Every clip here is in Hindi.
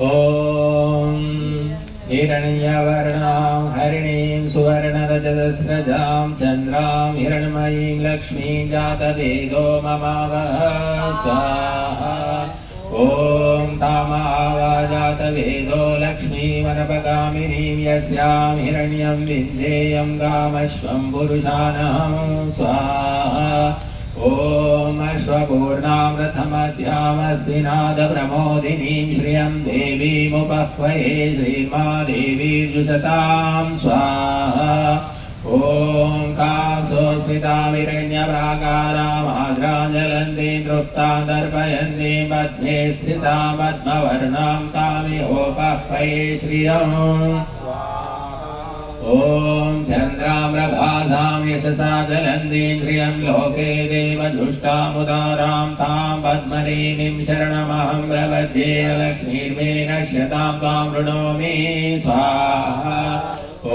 ॐ हिरण्यवर्णां हरिणीं सुवर्णरजतस्रजां चन्द्रां हिरण्मयीं लक्ष्मीं जातवेदो ममावह स्वाहा। ॐ तामावाजातवेदो लक्ष्मीमनपगामिनीं यस्यां हिरण्यं विन्देयं गामश्वं पुरुषानहं स्वाहा ॐ अश्वपूर्णामृतमध्यामस्ति नादप्रमोदिनीं श्रियं देवीमुपह्वये श्रीमा देवीर्जुषतां स्वाहा ॐ कासोस्मितामिरण्यप्राकारामाद्राञ्जलन्तीं तृप्तां दर्पयन्तीं पद्मे स्थितां पद्मवर्णां तामिहोपह्वये श्रियम् ॐ चन्द्राम्रभासां यशसा जलन्तीं श्रियं लोके देवदुष्टामुदारां तां पद्मनीमिं शरणमहं प्रपद्ये लक्ष्मीर्मे नश्यतां तां वृणोमि स्वाहा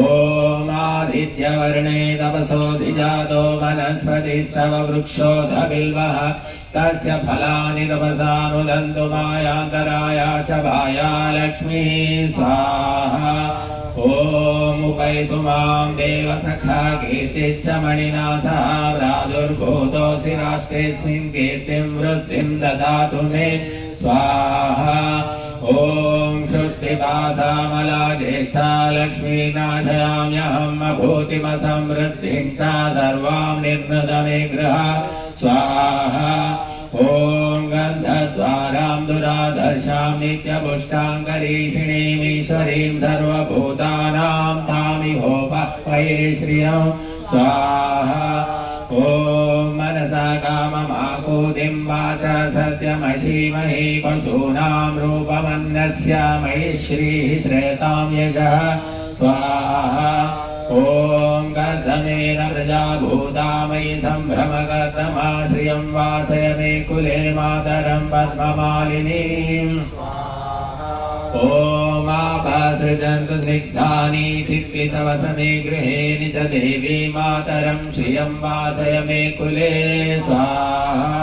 ॐ आदित्यवर्णे तपसोऽधिजातो वनस्पतिस्तव वृक्षोऽधबिल्वः तस्य फलानि तपसानुदन्तु मायान्तराय शभाया लक्ष्मी स्वाहा ॐ उपैतु मां देवसखा कीर्तिश्च मणिना सह प्रादुर्भूतोऽसि राष्ट्रेऽस्मिन् कीर्तिं वृद्धिं ददातु मे स्वाहा ॐ शुद्धिपासामला ज्येष्ठा लक्ष्मीनाशयाम्यहम् अभूतिमसमृद्धिं च सर्वां निर्नृतमे गृह स्वाहा ॐ गन्धद्वारां दुराधर्षां नित्यपुष्टाङ्गरीषिणीमीश्वरीं सर्वभूतानां तामिहोपह्वये श्रियं स्वाहा। ॐ मनसा काममाकूतिं वाचा सत्यमशीमहि पशूनां रूपमन्नस्य मयि श्रीः श्रेतां यशः। स्वाहा। ॐ गर्धमेन प्रजा भूता मयि सम्भ्रमकर्तमाश्रियं वासय मे कुले मातरं पद्ममालिनीम् ॐ आभासृजन्तु स्निग्धानि चित्पितवसमे गृहेणि च देवी मातरं श्रियं वासय मे कुले। स्वाहा।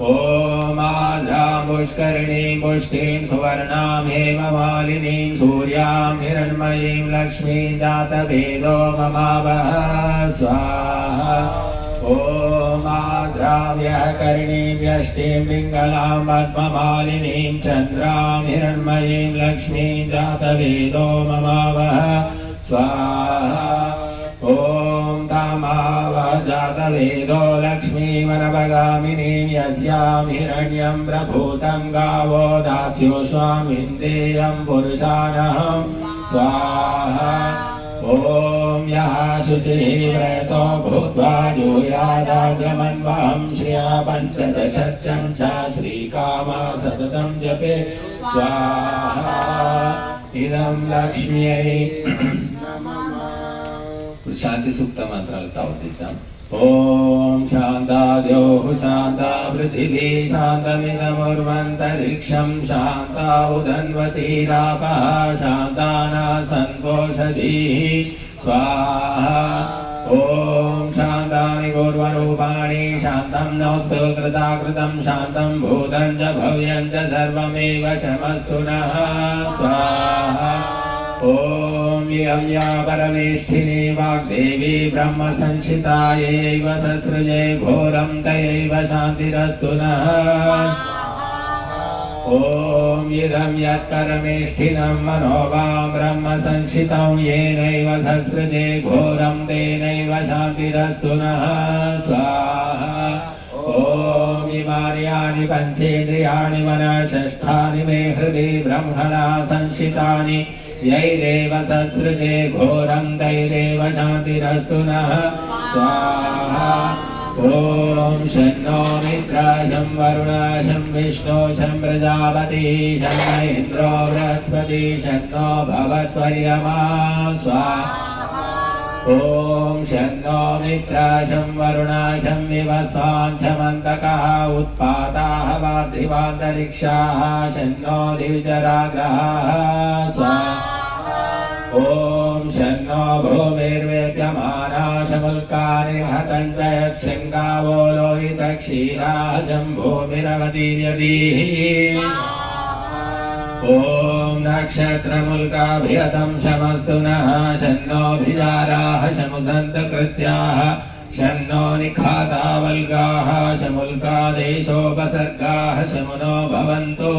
ॐ आर्द्रां पुष्करिणीं पुष्टिं सुवर्णां हेममालिनीं सूर्यां हिरण्मयीं लक्ष्मीं जातवेदो ममावह स्वाहा ॐ आद्राव्यः करिणीं व्यष्टिं पिङ्गलां पद्ममालिनीं चन्द्रां हिरण्मयीं लक्ष्मीं जातवेदो ममावह स्वाहा ॐ तामावजातवेदो लक्ष्मीवनवगामिनीं यस्यां हिरण्यं प्रभूतं गावो दास्योष्वामिन्देयं पुरुषानहं स्वाहा ॐ यः शुचिः व्रतो भूत्वा जूयादाद्यमन्वहं श्रिया पञ्चदशचं च श्रीकामा सततं जपे स्वाहा इदं लक्ष्म्यै शांति सूक्त मंत्रालता उद्दीता ॐ शान्ताद्यो शान्ता पृथिवी शांता उदन्वती उदन्वतीरापः शान्ताना सन्तोषधीः स्वाहा। ओम शान्तानि पूर्वरूपाणि शान्तं नोऽस्तु कृताकृतं शान्तं भूतं च भव्यं च सर्वमेव शमस्तु नः। स्वाहा। ॐ इयं या परमेष्ठिनी वाग्देवी ब्रह्मसंशितायैव ससृजे घोरं तयैव शान्तिरस्तु नः। ॐ इदं यत्परमेष्ठिनं मनो वां ब्रह्मसंशितं येनैव ससृजे घोरं तेनैव शान्तिरस्तु नः। स्वाहा। ॐ इमानि पञ्चेन्द्रियाणि मनःषष्ठानि मे हृदि ब्रह्मणा संशितानि यैरेव ससृजे घोरं तैरेव शान्तिरस्तु नः स्वाहा ॐ शन्नो मित्राशं वरुणाशं विष्णो शं प्रजापति शं इन्द्रो बृहस्पति शन्नो भवत्वर्यमा स्वाहा ॐ शन्नो मित्राशं वरुणाशं विवस्वाञ्छमन्तकः उत्पाताः वाद्धिवान्तरिक्षाः शन्नो द्विजराग्रहाः स्वाहा ॐ शन्नो भूमिर्वेद्यमानाशमुल्कानि हतं च यच्छृङ्गावो लोहितक्षीराजं भूमिरवतीर्यदीः ॐ नक्षत्रमुल्काभिहतं शमस्तु नः शन्नोऽभिजाराः शमुसन्तकृत्याः शन्नो शमुनो भवन्तु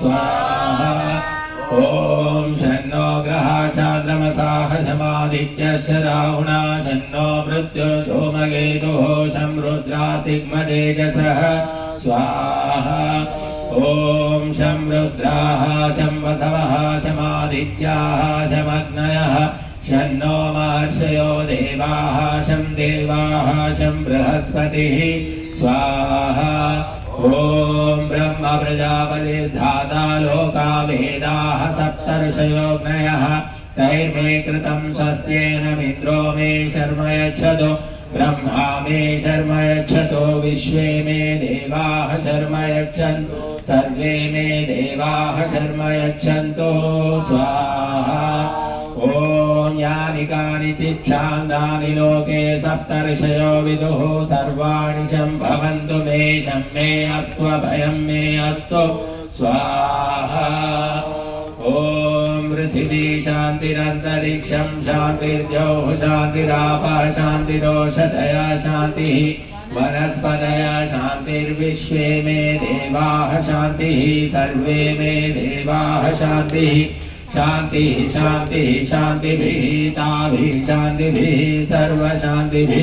स्वाहा। ॐ शन्नो शमादित्यश्च राहुणा शन्नो मृत्युर्धूमकेतुः शं रुद्रासिग्मतेजसः स्वाहा। ॐ शं रुद्राः शं वसवः शमादित्याः, शमग्नयः। शन्नो महर्षयो देवाः, शं देवाः, शं बृहस्पतिः। स्वाहा। ॐ ब्रह्म प्रजापतिर्धाता लोका वेदाः सप्तर्षयोग्नयः तैर्मे कृतं स्वस्त्येनमिन्द्रो मे शर्म यच्छतु ब्रह्मा मे शर्म यच्छतो विश्वे मे देवाः शर्म यच्छन्तु सर्वे मे देवाः शर्म यच्छन्तु स्वाहा। ॐ यानि कानि चिच्छान्दानि लोके सप्तर्षयो विदुः, सर्वाणि शम्भवन्तु मे शं मे अस्तु, अभयं मे अस्तु। स्वाहा। ॐ पृथिवी शान्तिरन्तरिक्षं शान्तिर्द्यौः शान्तिरापः शान्तिरोषधया शान्तिः। वनस्पतया शान्तिर्विश्वे मे देवाः शान्तिः। सर्वे मे देवाः शान्तिः। शान्तिः शान्तिः, शान्तिभिः, ताभिः, शान्तिभिः, सर्वशान्तिभिः।